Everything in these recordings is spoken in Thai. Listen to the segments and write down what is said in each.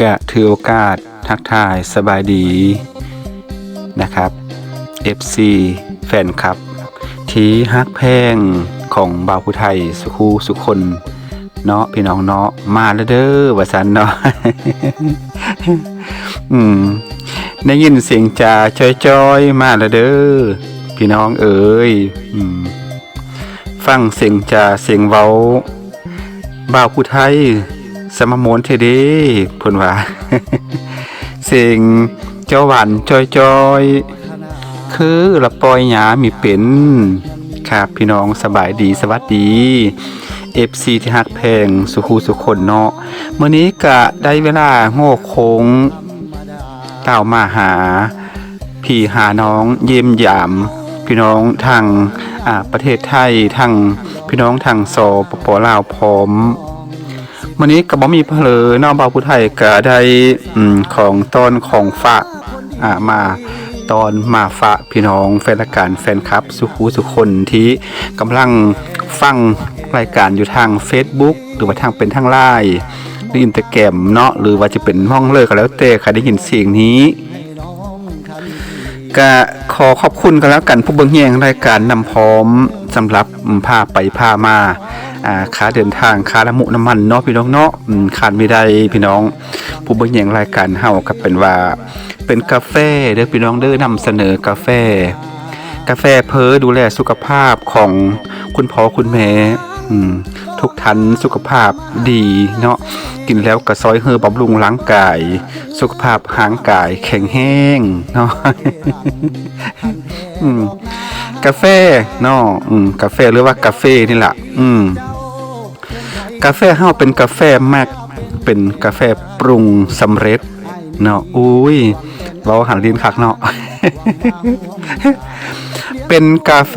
กะถือโอกาสทักทายสบายดีนะครับ FC แฟนคลับ ที่ฮักแพงของบ่าวผู้ไทยสุขูสุคนเนาะพี่น้องเนาะมาแล้วเด้อว่าสันเนาะอืมได้ยินเสียงจ่าจอยๆ มาแล้วเด้อพี่น้องเอ๋ยอืมฟังเสียงจ่าเสียงเว้าบ่าวผู้ไทย สมมวนเทเดเพิ่นว่าเสียงเจ้าหวานจอยๆ คือละปอยหยามีเป็นครับพี่น้องสบายดีสวัสดี FC ที่ฮักแพงสุขูสุขคนเนาะเมื้อนี้ก็ได้เวลาโง่โค้งก้ามาหา พี่หาน้องเยี่ยมยาม พี่น้องทางอาประเทศไทยทางพี่น้องทางสปปลาวพร้อม วันนี้ก็บ่มีเพลอนอกบาวผู้ไทยก็ได้อของตอนของฝากอ่ามาตอนมาฝากพี่น้องแฟนรายการแฟนคลับ สุขูสุคนที่กำลังฟังรายการอยู่ทาง Facebook หรือว่าทางเป็นทางไลน์หรืออินเตอร์แกรมเนาะหรือว่าจะเป็นห้องเลิกก็แล้วแต่ใครได้ยินเสียงนี้ก็ขอขอบคุณกันแล้วกันผู้เบิ่งแยงรายการนำพร้อม สำหรับอืมพาไปพามาอ่าค่าเดินทางค่าละมุน้ำมันเนาะพี่น้องเนาะขาดไม่ได้พี่น้อง ผู้เบิ่งแยงรายการเฮาก็เป็นว่า เป็นกาแฟเด้อพี่น้องเด้อนำเสนอกาแฟ กาแฟเพ้อดูแลสุขภาพของคุณพ่อคุณแม่อืมทุกท่านสุขภาพดีเนาะกินแล้วก็ซอยเฮือบำรุงร่างกาย สุขภาพห่างกายแข็งแห้งเนาะ กาแฟเนาะอืมกาแฟหรือว่ากาเฟนี่แหละอืมกาแฟเฮาเป็นกาแฟแม็กเป็นกาแฟปรุงสำเร็จเนาะอุ้ยเว้าหันลิ้นคักเนาะเป็นกาแฟ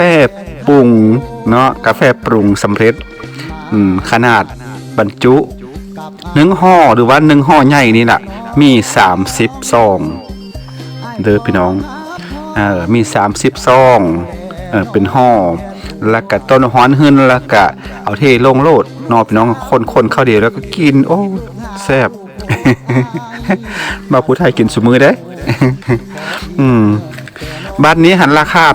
ปรุงเนาะกาแฟปรุงสำเร็จอืมขนาดบรรจุหนึ่งห่อหรือว่าหนึ่งห่อใหญ่นี่แหละมี30ซองเด้อพี่น้องเออมี30ซอง เออเป็นห่อแล้วก็ต้นฮ้อนหึนแล้วก็เอาเทลงโลดนอพี่น้องคนๆเข้าเดียวแล้วก็กิน โอ้แซ่บมาผู้ไทยกินสมือได้ อืมบ้านนี้หันราคา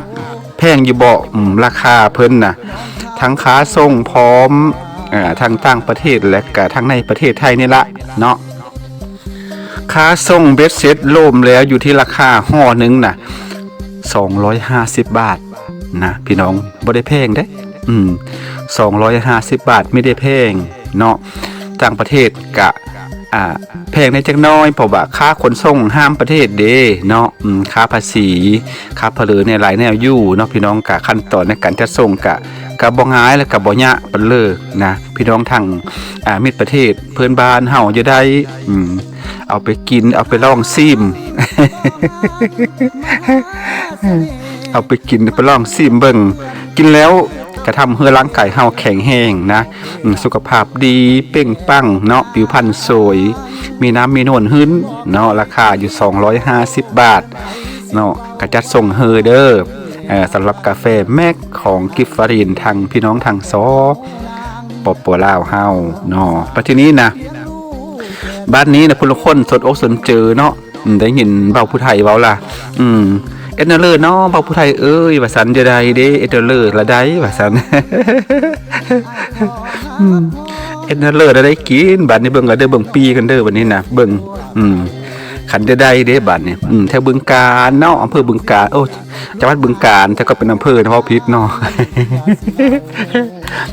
แพงอยู่บ่อืมราคาเพิ่นน่ะทั้งค้าส่งพร้อมอ่าทางต่างประเทศและก็ทั้งในประเทศไทยนี่ละเนาะค้าส่งเบ็ดเซ็ตโลมแล้วอยู่ที่ราคาห่อหนึ่งน่ะ250 บาท นะพี่น้องบ่ได้แพงเด้อืม250บาทไม่ได้แพงเนาะต่างประเทศกะอ่าแพงในจักน้อยเพราะว่าค่าขนส่งห้ามประเทศเด้เนาะอืมค่าภาษีค่าเพลือเนี่ยหลายแนวอยู่เนาะพี่น้องกะขั้นตอนในการจัดส่งกะกะบ่ง่ายและกะบ่ยะปานเลิกนะพี่น้องทางอ่ามิตรประเทศเพื่อนบ้านเฮาจะได้อืมเอาไปกินเอาไปลองซิม เอาไปกินไปลองซิมเบิ่งกินแล้วกระทำให้ร่างกายเฮาแข็งแรงนะ สุขภาพดีเป้งปังเนาะผิวพรรณสวย มีน้ำมีนวลหึ้นเนาะราคาอยู่ 250 บาทเนาะกระจัดส่งเฮอเด้อเอ่อสำหรับกาแฟแม็กของกิฟฟารินทางพี่น้องทางซอปปลาวเฮาเนาะปัจจุบันนี้นะบ้านนี้นะพลคนสดอกสนเจอเนาะได้ยินเบาผู้ไทยเว้าล่ะ อืม อ็ดนเลอร์เนาะพระผู้ไทยเอ้ยว่าสันจะได้เด้เอ็ดนาเลอร์ละได้ว่าสันอืมเอ็ดนเลอร์ละได้กินบัดนี้เบิ่งก็เด้อเบิ่งปีกันเด้อบัดนี้นะเบิ่งอืม ขันจะได้เด้บัดนี้อืมแถวบึงการเนาะอำเภอบึงการโอ้จังหวัดบึงการแต่ก็เป็นอำเภอเฉพาะพิษเนาะ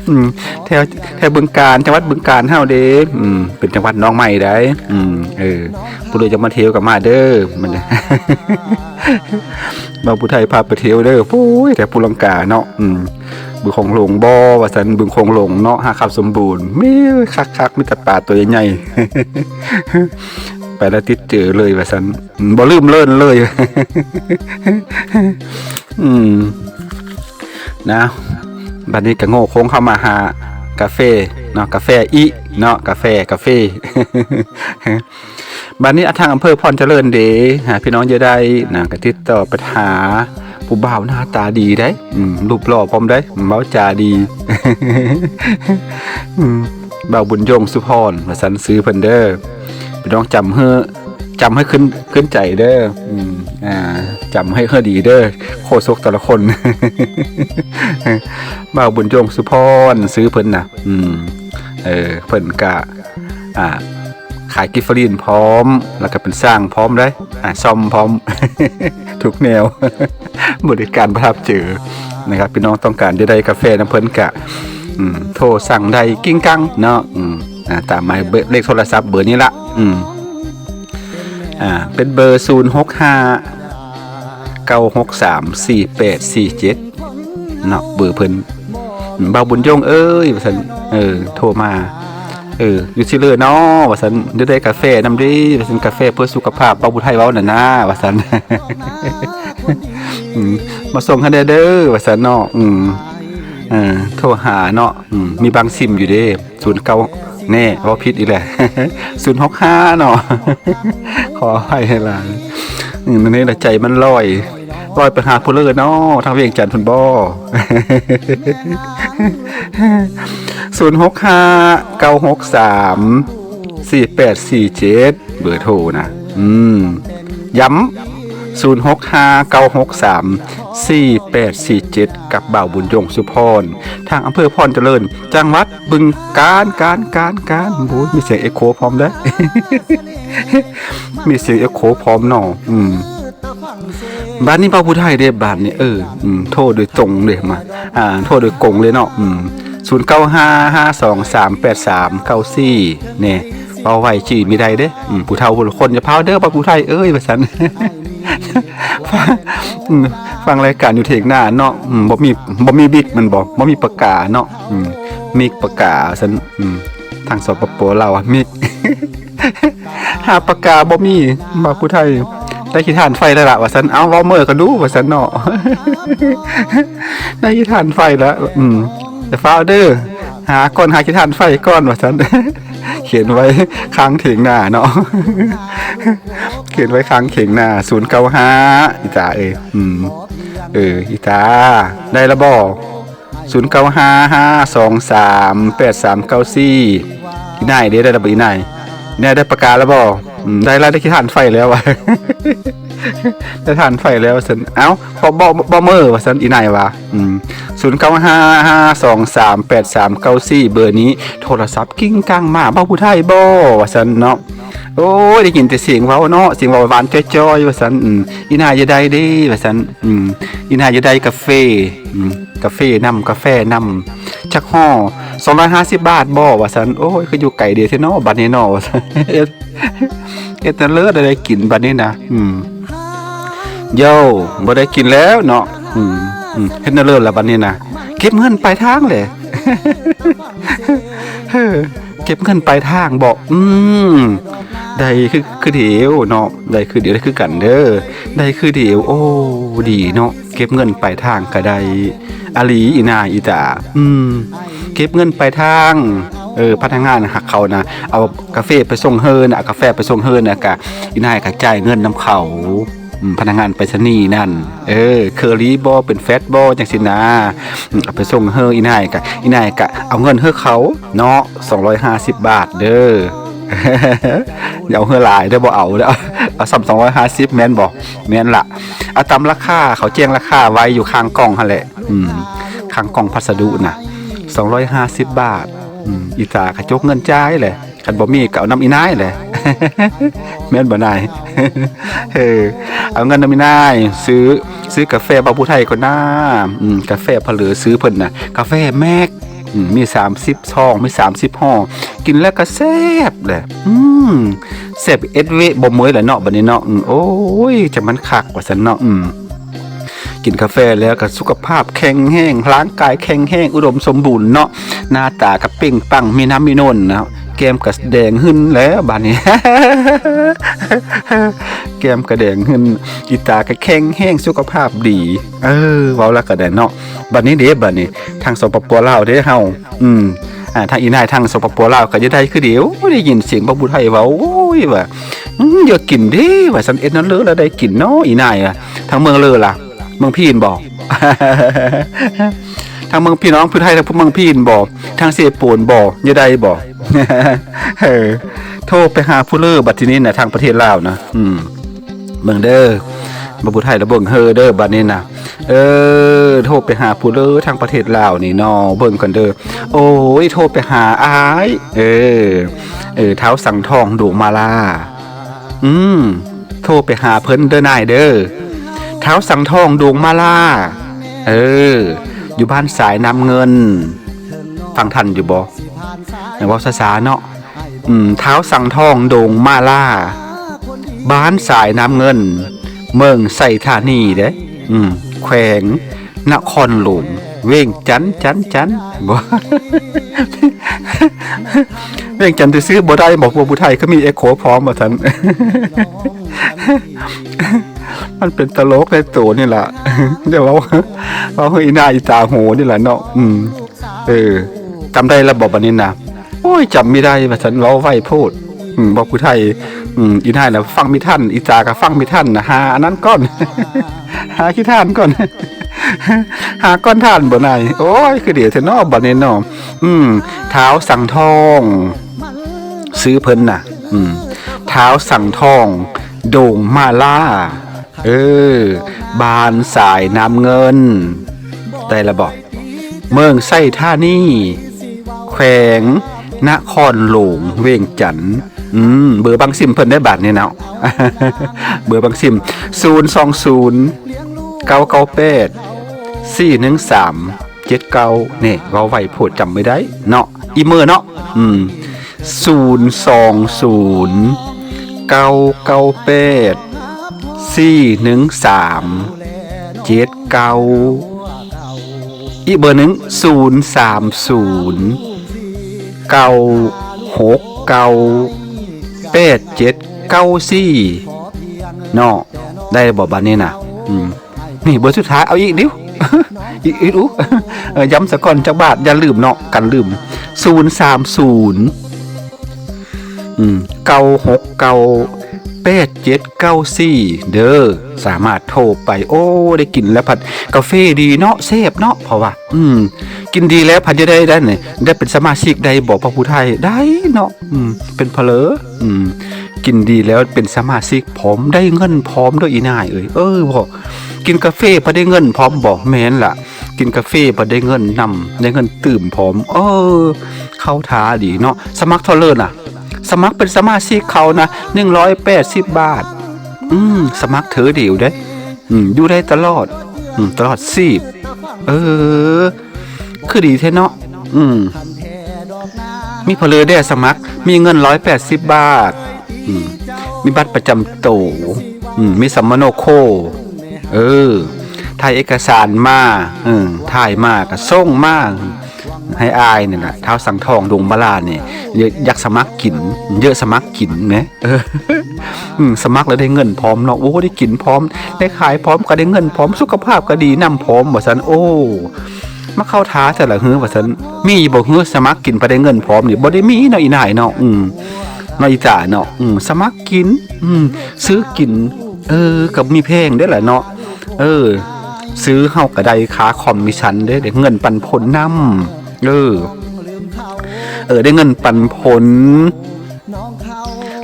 อืมแถวแถวบึงการจังหวัดบึงการเฮาเด้อืมเป็นจังหวัดน้องใหม่ได้อืมเออผู้เลยจะมาเที่ยวกับมาเด้อมันมาผู้ไทยพาไปเที่ยวเด้อปุ้ยแต่ปุลังกาเนาะอืมบึงคงหลงบ่ว่าซั่นบึงคงหลงเนาะหาขับสมบูรณ์มีคักๆมีแต่ปลาตัวใหญ่ๆ ไปแล้วติดเจอเลยว่าซั่นบ่ลืมเลิ่นเลยอืมนะบัดนี้ก็โง่โค้งเข้ามาหากาแฟเนาะกาแฟอีเนาะกาแฟกาแฟบัดนี้อาทางอำเภอพรเจริญเดหาพี่น้องจะได้นะก็ติดต่อไปหาผู้บ่าวหน้าตาดีได้อืมรูปหล่อพร้อมได้เมาจาดีอืมบ่าวบุญยงสุพรมาสันซื้อเพิ่นเด้อ พี่น้องจำเฮ้อจำให้ขึ้นขึ้นใจเด้ออืมอ่าจำให้เฮ้อดีเด้อโคศกแต่ละคนบ่าวบุญยงสุพรซื้อเพิ่นนะอืมเออเพิ่นกะอ่าขายกิฟฟรีนพร้อม แล้วก็เป็นสร้างพร้อมได้อ่าซ่อมพร้อม ทุกแนว บริการประทับเจอนะครับพี่น้องต้องการจะได้กาแฟน้ำเพิ่นกะอืมโทรสั่งได้กิ้งกังเนาะ อืมอ่าตามหมายเบอร์เลขโทรศัพท์เบอร์นี้ละอืมอ่าเป็นเบอร์0 6 5 9 6 3 4 8 4 7เนาะเบอร์เพิ่นอืมบ่าวบุญยงเอ้ยว่าซั่นเออโทรมาเอออยู่ที่เลยเนาะว่าซั่นได้ได้กาแฟนำดิว่าซั่นกาแฟเพื่อสุขภาพบ่าวบุญไทยเว้าน่ะนะว่าซั่นอืมมาส่งให้ได้เด้อว่าซั่นเนาะอืมเออโทรหาเนาะอืมมีบางซิมอยู่เด้ศูนย์เก้าแน่ว่าผิดอีกแหละศูนย์หกห้าเนาะขอให้ให้หลานอืมนี่แหละใจมันลอยลอยไปหาผู้เลิศเนาะทางเวียงจันทน์พุ่นบ่ศูนย์หกห้าเก้าหกสามสี่แปดสี่เจ็ดเบอร์โทรนะ อืม ย้ำ 0 6 5 9 6 3 4 8 4 7 กับบ่าวบุญยงสุพร ทางอำเภอพรเจริญ จังหวัดบึงการการการการโอ้ยมีเสียงเอ็กโคพร้อมได้อมีเสียงเอ็กโคพร้อมเนาะอืมบ้านนี้ป้าผู้ไทยเด้บ้านนี้เอออืมโทรโดยตรงเลยมา อ่า โทรโดยกงเลยเนาะอืมศูนย์เก้าห้าห้าสองสามแปดสามเก้าสี่เนี่ยเอาไว้จีมีได้เด้ออืมผู้เฒ่าผู้คนจะพาวเด้อป้าผู้ไทยเอ้ยว่าซั่น ฟังรายการอยู่เทงหน้าเนาะบ่มีบ่มีบิ๊กมันบ่บ่มีประกาเนาะอืมมีประกาซั่นอืมทางสปปลาอะมีหาปากกาบ่มีมาผู้ไทยได้ขี้ทานไฟแล้วล่ะว่าซั่นเอาเว้าเมื่อก็ดูว่าซั่นเนาะได้ขี้ทานไฟแล้ว อืมแต่ฟ้าเด้อ หาก่อนหาขี้ทานไฟก่อนว่าซั่นเขียนไว้ค้างเถียงหน้าเนาะเขียนไว้ค้างเถียงหน้า095อีตาเอ้ยอืมเอออีตาได้และบ่0955238394อีนายเด้ได้และบ่อีนายเนี่ยได้ประกาศแล้วบ่อืมได้แล้วได้ขี้ทานไฟแล้ววะ ได้ทานไฟแล้วสันเอ้าพอบ่บ่เมอว่าสันอีไหนวะอืม0955238394เก้าสี่เบอร์นี้โทรศัพท์กิ้งกังมาบ้าผู้ไทยบ่ว่าสันเนาะโอ้ยได้ยินแต่เสียงเว้าเนาะเสียงเว้าหวานจ้อยๆว่าสันอืมอีนายจะได้ด้ว่าสันอืมอีนายจะได้กาแฟอืมกาแฟนำกาแฟนำจักห่อ250บบาทบ่ว่าสันโอ้ยคืออยู่ไกลเดียวเท่นาะบัดนี้เนาะว่าสันเอ็ดเอ็ดเลิศอะไรกินบัดนี้นะอืม โย่บ่ได้กินแล้วเนาะอืมอืมเฮ็ดแนวเลิศแล้วบัดนี้นะเก็บเงินปลายทางเลยเฮ้เก็บเงินปลายทางบอก อืมได้คือคือเดียวเนาะได้คือเดียวได้คือกันเด้อได้คือเดียวโอ้ดีเนาะเก็บเงินปลายทางก็ได้อาลีอีนาอีตาอืม เก็บเงินปลายทางเออพนักงานหักเขานะเอากาแฟไปส่งเฮินเอากาแฟไปส่งเฮินนะกะอีนายก็จ่ายเงินนำเขา พนักงานไปรษณีย์นั่น เออ เคอรี่บอเป็นแฟตบอจังสินะเอาไปส่งเฮออีนายกะอีนายกะเอาเงินเฮอเขาเนาะ250 บาทเด้ออย่าเอาเฮอหลายเด้อบ่เอาเด้อเอาซ้ำ250แม่นบ่แม่นละเอาตามราคาเขาแจ้งราคาไว้อยู่ข้างกล่องหั่นแหละอืมข้างกล่องพัสดุนะ่ะ250บาท อืมอีตากระจกเงินจ่ายแหละคันบ่มีก็เอาน้ำอีนายแหละ แม่นบ่นายเออเอาเงินน้ำอีนายซื้อซื้อกาแฟบาบูไทยก่อนหน้าอืมกาแฟผลือซื้อเพิ่นน่ะ กาแฟแม็กอืมมี30ซองมี30ห่อกินแล้วก็แซ่บแหละอืมแซ่บเอ็ดเวบ่มื้อแหละเนาะบัดนี้เนาะโอ้ยจะมันคักกว่าซั่นเนาะอืมกินกาแฟแล้วก็สุขภาพแข็งแห้งร่างกายแข็งแห้งอุดมสมบูรณ์เนาะหน้าตาก็เปล่งปังมีน้ำมีนวลนะ แกมก็แดงหึ้นแล้วบาดนี้ แกมก็แดงหึ้นอีตาก็แข็งแห้งสุขภาพดี เออเว้าแล้วก็ได้เนาะบัดนี้เด้บัดนี้ ทางสปปลาวเด้เฮาอืมอ่าทางอีนายทางสปปลาวก็จะได้คือเดียวได้ยินเสียงบ่บุไทยเว้าโอ้ยว่าอืมอย่ากินเด้ว่าสันเอ็ดนั้นเลอแล้วได้กินเนาะอีนายอะทางเมืองเลอล่ะเมืองพีนบอกทางเมืองพี่น้องพื้นไทยทางเมืองพีนบอกทางเสปูนบอกยะใดบอก เออโทรไปหาผู้เลือบัดทีนี้นะทางประเทศลาวนะอืมเบิ่งเด้อบ่ผู้ไทยแล้วเบิงเฮอเด้อบัดนี้นะเออ โทรไปหาผู้เลือทางประเทศลาวนี่นอเบิ่งกันเด้อโอ้ยโทรไปหาอายเออ เออเท้าสังทองดวงมาลาอืมโทรไปหาเพิ่นเด้อนายเด้อเท้าสังทองดวงมาลาเออ อยู่บ้านสายน้ำเงิน ฟังทันอยู่บ่ในว่าภาษาเนาะอืมเท้าสังทองโดงมาล่า บ้านสายน้ำเงิน เมืองใส่ธานีเด้อืมแขวงนครหลวงเว้งจันทน์จันทน์จันทน์บ่เว้งจันทน์ซื้อบ่ได้บอกว่าผู้ไทยเขามีเอโคพร้อมบ่ทันมันเป็นตลกในตัวนี่ล่ะเดี๋ยวเราเราเฮ้ยหน้าอีตาโหนี่แหละเนาะอืม เออ จำได้ระบบอันนี้นะโอ้ยจำไม่ได้ว่าฉันเราไว้พูดบอกผู้ไทยอืมอีนายนะฟังม่ท่านอีจาก็ฟังม่ท่านนะหาอันนั้นก้อน หาขี้ท่านก่อนหาก้อนท่านบ่นายโอ้ยคือเดี๋ยวเทนอบันนี้เนาะอืมเท้าสั่งทอง ซื้อเพิ่นน่ะ อืมเท้าสั่งทอง โด่งมาล่า เออ บานสายน้ำเงิน ได้ละบอก เมืองไส้ท่านี่ วงนครหลวงเวียงจันทน์อืมเบอร์บางซิมเพิ่นได้บาทนี่เนาะเบอร์บางซิม 0 2 0 9 9 8 4 1 3 7 9นี่เราไว้โพดจำไม่ได้เนาะอีเมอร์เนาะอืม 0 2 0 9 9 8 4 1 3 7 9อีกเบอร์หนึ่งศูนย์สามศูนย์ เก้าหกเก้าแปดเจ็ดเก้าสี่เนาะได้บอกบานนี้นะอืมนี่เบอร์สุดท้ายเอาอีกนิ้วอีกอีกดูเออย้ำสะก่อนจักบาทอย่าลืมเนาะกันลืมศูนย์สามศูนย์อืมเก้าหกเก้า แปดเจ็ดเก้าสี่เด้อสามารถโทรไปโอ้ได้กินแล้วผัดกาแฟดีเนาะเซฟเนาะเพราะว่า อืม กินดีแล้วพันจะได้ได้เนี่ได้เป็นสมาชิกได้บอกพระผู้ไทยได้เนาะอืม เป็นเพลออืม กินดีแล้วเป็นสมาชิกพร้อมได้เงินพร้อมด้วยอีนายเอ้ยเออบอกินกาแฟพอได้เงินพร้อมบอกแม่นล่ะกินกาแฟพอได้เงินนำได้เงินตื่มพร้อม เออ เข้าท้าดีเนาะสมัครท่าเลิศน่ะ สมัครเป็นสมาชิกเขานะ180บาท อืมสมัครเถอเดียวเด้อืมอยู่ได้ตลอด อืมตลอดซีบเออ คือดีแท้เนาะอืมมีพลเรือได้สมัคร มีเงิน180บาท อืมมีบัตรประจำตัวอืมมีสัมมโนโค เออถ่ายเอกสารมาเออถ่ายมาก็ส่งมาก ให้อายเนี่ยนะเท้าสังทองดวงบาลาเนี่ยเยอะอยากสมัครกิน เยอะสมัครกินนะเอออืมสมัครแล้วได้เงินพร้อมเนาะโอ้ได้กินพร้อม ได้ขายพร้อมก็ได้เงินพร้อมสุขภาพก็ดีนํพร้อมว่าซั่นโอ้มาเข้าท้าแต่ละฮื้อว่าซั่นมีบ่ฮื้อสมัครกินไปได้เงินพร้อมนี่บ่ได้มีเนาะอีนายเนาะอืมเนาะอีจ่าเนาะอืมสมัครกิน อืมซื้อกิน เออ กับมีแพงได้แหละเนาะเออ ซื้อเฮาก็ได้ค่าคอมมิชชั่นได้เงินปันผลนำ เออ เออได้เงินปันผล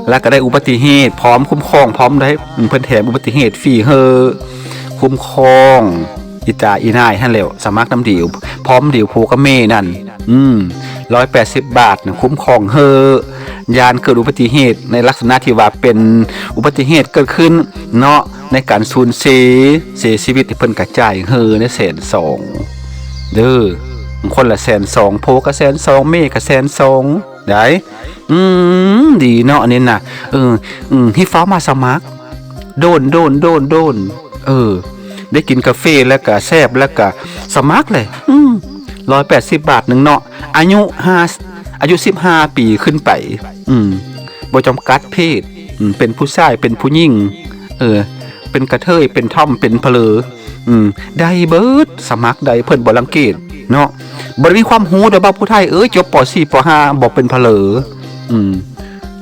แล้วก็ได้อุบัติเหตุ พร้อมคุ้มครอง พร้อมได้เพิ่นแถมอุบัติเหตุฟรีเฮอคุ้มครองอีตาอีนายหั่นแหล้วสมัครน้ำดิวพร้อมดิวผูกกับเมนั่น อืม180บาทนะคุ้มครองเฮอยานเกิดอุบัติเหตุในลักษณะที่ว่าเป็นอุบัติเหตุเกิดขึ้น เนาะในการสูญเสียเสียชีวิตที่เพิ่นกระจายเฮอในแสนสองเด้อ คนละแสนสองโพก็แสนสองเมก็แสนสองได้อืมดีเนาะอันนี้น่ะเอออืมให้ฟ้ามาสมัคร โดนโดนโดนโดนเออ ได้กินกาแฟแล้วก็แซบแล้วก็สมัครเลย อืมร้อยแปดสิบบาทหนึ่งเนาะอายุห้าอายุสิบห้าปีขึ้นไป อืมบจำกัดเพศอืมเป็นผู้ชายเป็นผู้หญิงเออ เป็นกระเทยเป็นท่อมเป็นเพลออืมได้เบิดสมัครได้เพิ่นบ่รังเกตเนาะ บ่ได้มีความรู้ดอกว่าผู้ไทยเอ้ยจบป .4 ป .5 บ่เป็นเพลออืม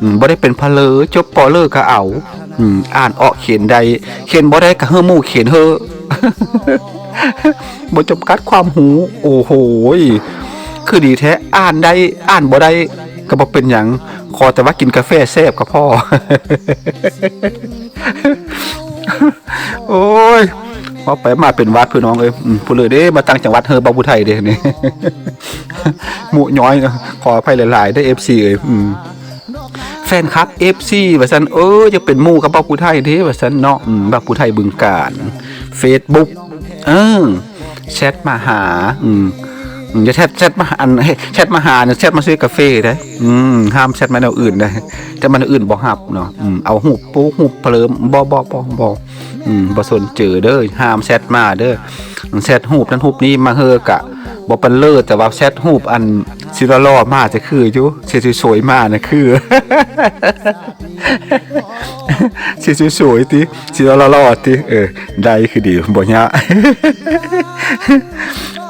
อืมบ่ได้เป็นเพลอจบปเลอก็เอาอืมอ่านออกเขียนใดเขียนบ่ได้ก็เฮ้อหมู่เขียนเฮ้อบ่จำกัดความหู โอ้โหคือดีแท้อ่านได้อ่านบ่ได้ก็บ่เป็นหยังขอแต่ว่ากินกาแฟแซ่บก็พอโอ้ย พอไปมาเป็นวัดพี่น้องเอ้ยผู้เลยเด้มาตั้งจังหวัดเฮอบาบุไทยเด้นี่หมู่ย้อยขออภัยหลายๆได้ FC เอ้ยแฟนคลับ FC ว่าสันเออจะเป็นหมู่กับบาวผู้ไทยเด้ว่าสันเนาะบาวผู้ไทยบึงการเฟซบุ๊กเออแชทมาหา อืม อืมจะแชทแชทมาอันแชทมาหาเนี่ยแชทมาซื้อกาแฟได้อืมห้ามแชทมาแนวอื่นได้แต่มันอื่นบ่หับเนาะอืมเอาหูปปูหูเพลิมบ่บ่บ่บ่อืมบ่สนเจอเด้อห้ามแชทมาเด้อแชทหูปนั้นหูปนี้มาเฮอกะบ่เป็นเลิศแต่ว่าแชทหูปอัน สิรอๆมาจะคืออยู่เสียสวยๆมานะคือสิสวยๆติสิรอๆติเออได้คือดีบ่ยะ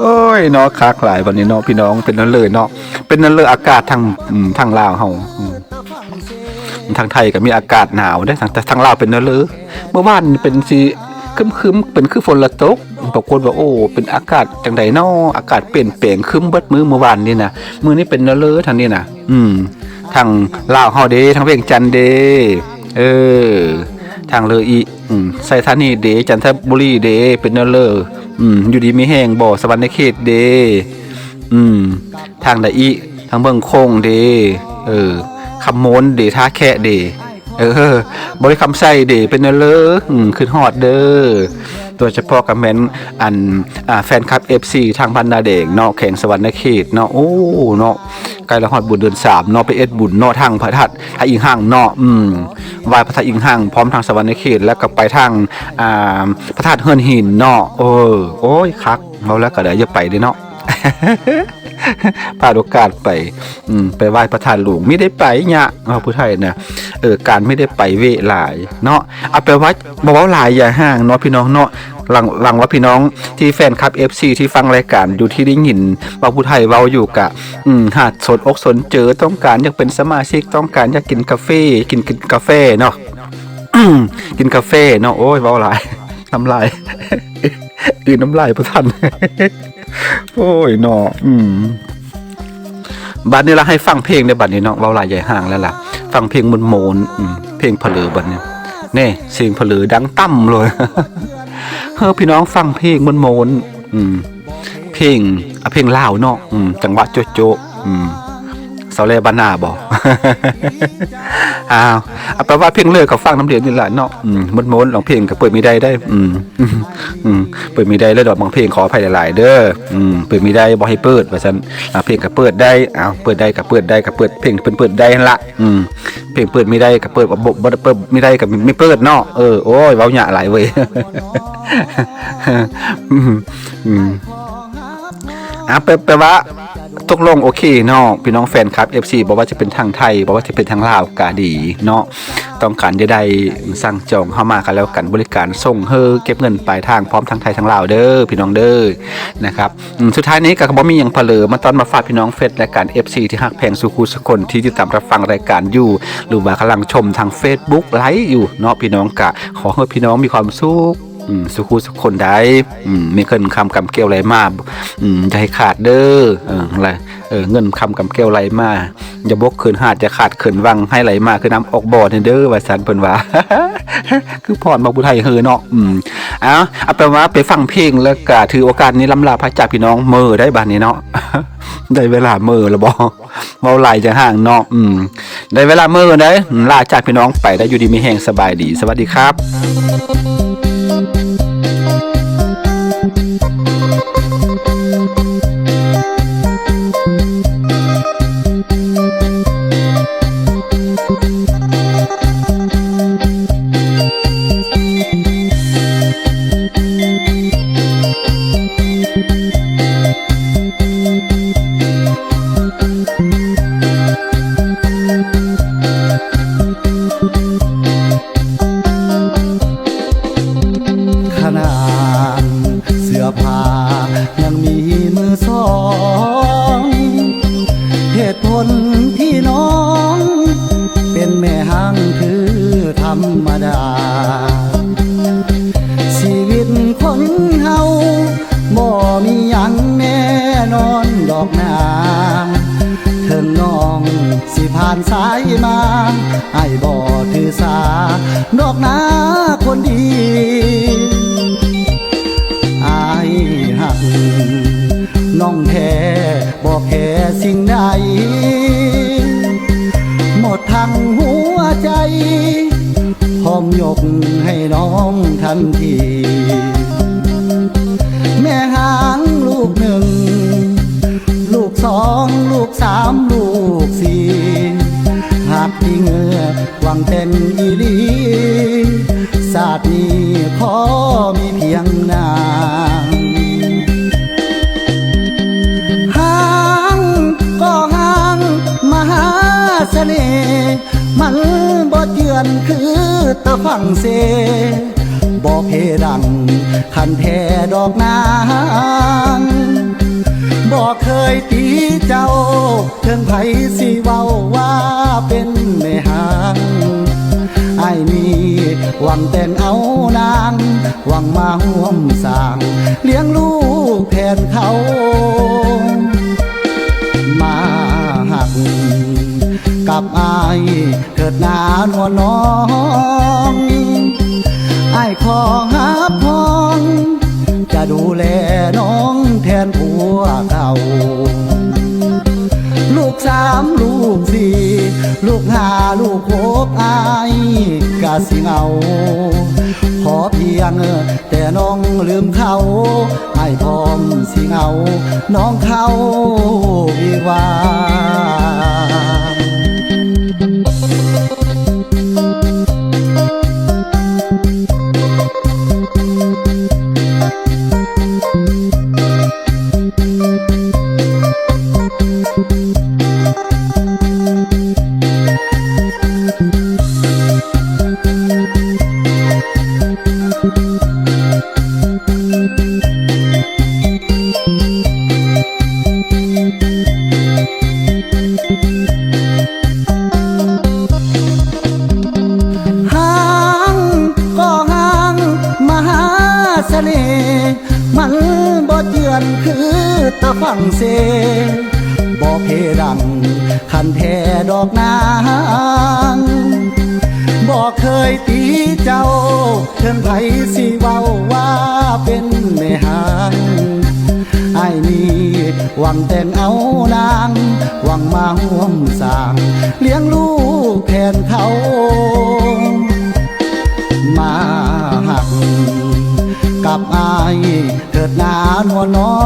โอ้ยเนาะคักหลายวันนี้เนาะพี่น้องเป็นนั่นเลยเนาะเป็นนั่นเลยอากาศทางอืมทางลาวเฮาอืมทางไทยก็มีอากาศหนาวได้ทางแต่ทางลาวเป็นนั่นเลยเมื่อวานเป็นสิ ครึมเป็นคือฝนละตกปรากฏว่าโอ้ เป็นอากาศจังไดนาะอากาศเปลี่ยนแปลงคึมเบิดมือเมื่อวานนี่นะมือนี้เป็นนั่นเลยทางนี้นะอืมทางลาวเฮาเดทางเวียงจันเดเออทางเลยอีอืมไซธานีเดจันทบุรีเดเป็นเนอเลอร์อืมอยู่ดีมีแห้งบ่อสวรรค์ในเขตเดอืมทางใดอีทางเบิ่งคงเดเออคำโมนเดท่าแคะเด เออบริคำไส้เดเป็นเนอเลอร์อืมขึ้นฮอดเด้อโดยเฉพาะกับแมนอันอ่าแฟนคลับ FC ทางพันนาเดงเนาะแข่งสวรรค์ในเขตเนาะโอ้เนาะใกล้ละฮอดบุญเดือนสามเนาะไปเอ็ดบุญเนาะทางพระธาตุทาอิงห่างเนาะอืมไหว้พระธาตุอิงห่างพร้อมทางสวรรค์ในเขตแล้วก็ไปทางอ่าพระธาตุเฮือนหินเนาะเออโอ้ยคักเอาแล้วก็เดี๋ยวจะไปเด้เนาะ พลาดโอกาสไป อืมไปไหว้พระธาตุหลวงไม่ได้ไปเนี่ยเอาผู้ไทยนะเออการไม่ได้ไปเวหลาย เนาะเอาไปวัดบอกว่าหลายอย่าห่างเนาะพี่น้องเนาะหลังหลังว่าพี่น้องที่แฟนคลับ FC ที่ฟังรายการอยู่ที่ได้ยินว่าผู้ไทยเว้าอยู่กะ อืมหาดสนอกสนเจอต้องการอยากเป็นสมาชิกต้องการอยากกินกาแฟกินกินกาแฟเนาะกินกาแฟเนาะโอ้ยเว้าหลายน้ำลาย อืนน้ำลายประทันโอ้ยเนาะอืมบัดนี้เราให้ฟังเพลงในบัดนี้เนาะเว้าหลายใหญ่ห่างแล้วล่ะ ฟังเพลงมนโมนอืมเพลงเพลือบัดนี้แน่เสียงเพลือดังต่ำเลยเฮ้อพี่น้องฟังเพลงมนโมนอืม เพลงอะเพลงลาวเนาะอืมจังหวะโจ๊ะโจ๊ะอืมาแลบานนาบ่อ้าวเอาแปลว่าเพลงเลิกกับฟังน้ำเดียวนี่แหละเนาะอืมมนโมนๆร้องเพลงก็เปิดไม่ได้ได้ อืมอืมอืมเปิดไม่ได้แล้วดอกบางเพลงขออภัยหลาย ๆ เด้ออืมเปิดไม่ได้บ่ให้เปิดว่าซั่นอ่าเพลงก็เปิดได้อ้าวเปิดได้ก็เปิดได้ก็เปิดเพลงเพิ่นเปิดได้นั่นละอืมเพลงเปิดไม่ได้ก็เปิดบ่บ่บ่เปิดไม่ได้ก็ไม่เปิดเนาะเออโอ้ยเว้าหยะหลายเว้ยอืมอืมอะแปลแปลว่า ตกลงโอเคเนาะพี่น้องแฟนคลับ FC บอกว่าจะเป็นทางไทยบอกว่าจะเป็นทางลาวกาดีเนาะต้องการจะได้สั่งจองเข้ามากันแล้วกันบริการส่งเฮอเก็บเงินปลายทางพร้อมทางไทยทางลาวเด้อพี่น้องเด้อนะครับสุดท้ายนี้ก็บ่มีหยังเผลอมาตอนมาฝากพี่น้องเฟซรายการ FC ที่ฮักแพงสุขุสุคนที่ติดตามรับฟังรายการอยู่ หรือว่ากำลังชมทาง Facebook ไลฟ์อยู่เนาะพี่น้องกะขอให้พี่น้องมีความสุข สุขุสุขคนได้มีเงินคำกำเกลียวไหลมาอย่าให้ขาดเด้อเอออะไรเออเงินคำกำเกลียวไหลมาอย่าบกเขินหาดจะขาดเขินวังให้ไหลมาคือน้ำออกบ่อเนี่ยเด้อว่าสันเพิ่นว่าคือพรมาบุไทยเฮอเนาะอืมเอาเอาไปนว่าไปฟังเพลงแล้วก็ถือโอกาสนี้ลำลาพระจาพี่น้องเมอได้บานนี้เนาะได้เวลาเมอแล้วบ่เมาไหลจะห่างเนาะอืมได้เวลาเมอได้ลาจากพี่น้องไปได้อยู่ดีมีแห่งสบายดี สวัสดีครับ ข น้องแท้บอกแค่สิ่งใดหมดทั้งหัวใจพร้อมยกให้น้องทันที แม่หางลูกหนึ่ง ลูกสองลูกสามลูกสี่หากที่เงือหวังเป็นอีลีศาสตร์นี้ขอมีเพียงนาง เสน่มันบ่เจือนคือตะฟังเซบ่เพดังคันแท้ดอกนางบ่เคยตีเจ้าเชิงไผสิเว้าว่าเป็นแม่หางไอ้นี่หวังแต่งเอานาง หวังมาห่วมสร้าง เลี้ยงลูกแทนเขา มาหัก กับอายเถิดหนานวลน้องอายขอหาพอง จะดูแลน้องแทนผัวเก่า ลูกสามลูกสี่ลูกห้าลูกหกอายกะสิเอาขอเพียงแต่น้องลืมเขาให้พร้อมสิเอาน้องเขาอีกว่า ฟังเซบ่เพดังคันแท้ดอกนางบ่เคยตีเจ้าเชิญไผสิเว้าว่าเป็นแม่หางไอ้นี่หวังแต่งเอานาง หวังมาห่วมสาง เลี้ยงลูกแทนเขา มาหัก กับอายเถิดหนานวน้อ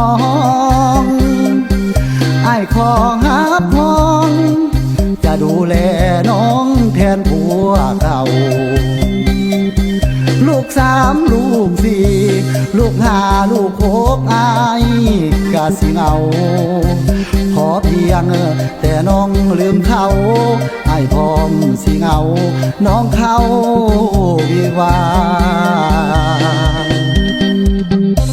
งอายขอหาพอง จะดูแลน้องแทนผัวเก่า ลูกสามลูกสี่ลูกห้าลูกหกอายกะสิเอาขอเพียงแต่น้องลืมเขาไอ้ายพร้อมสิเอาน้องเขาวิวา Thank you.